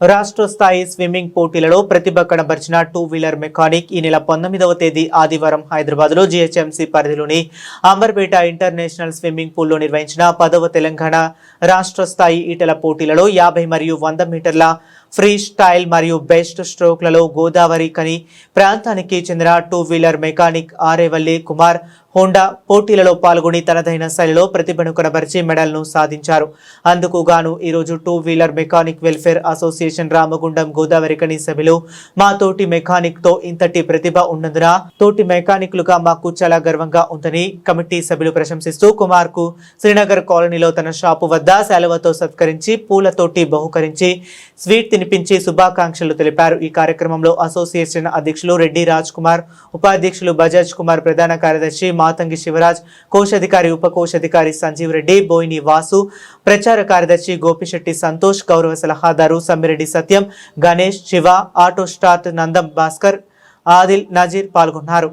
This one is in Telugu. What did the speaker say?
రాష్ట్ర స్థాయి స్విమ్మింగ్ పోటీలలో ప్రతిభ కనబరిచిన టూ వీలర్ మెకానిక్ ఈ నెల పంతొమ్మిదవ తేదీ ఆదివారం హైదరాబాద్లో జీహెచ్ఎంసీ పరిధిలోని అంబర్పేట ఇంటర్నేషనల్ స్విమ్మింగ్ పూల్లో నిర్వహించిన పదవ తెలంగాణ రాష్ట్ర స్థాయి ఈటల పోటీలలో యాభై మరియు వంద మీటర్ల ఫ్రీ స్టైల్ మరియు బెస్ట్ స్ట్రోక్లలో గోదావరి కని ప్రాంతానికి చెందిన two wheeler mechanic Arevalli Kumar Honda పోటీలలో పాల్గొని తనదైన శైలిలో ప్రతిభను కనబరిచి మెడల్ను సాధించారు. అందుకు గాను ఈరోజు two wheeler mechanic welfare association Ramagundam Godavarikhani సభ్యులు మా తోటి మెకానిక్తో ఇంతటి ప్రతిభ ఉన్నందున తోటి మెకానిక్లుగా మాకు చాలా గర్వంగా ఉందని కమిటీ సభ్యులు ప్రశంసిస్తూ కుమార్కు శ్రీనగర్ కాలనీలో తన షాపు వద్ద సెలవుతో సత్కరించి పూలతోటి బహుకరించి స్వీట్ తినిపించి శుభాకాంక్షలు తెలిపారు. ఈ కార్యక్రమంలో అసోసియేషన్ అధ్యక్షులు రెడ్డి రాజ్ కుమార్ ఉపాధ్యక్షులు బజాజ్ కుమార్ ప్రధాన కార్యదర్శి మా మాతంగి శివరాజ్ కోశాధికారి ఉప కోశాధికారి సంజీవ్ రెడ్డి బోయిని వాసు ప్రచార కార్యదర్శి గోపిశెట్టి సంతోష్ గౌరవ సలహాదారు సమ్మిరెడ్డి సత్యం గణేష్ శివ ఆటో స్టార్ట్ నందం భాస్కర్ ఆదిల్ నజీర్ పాల్గొన్నారు.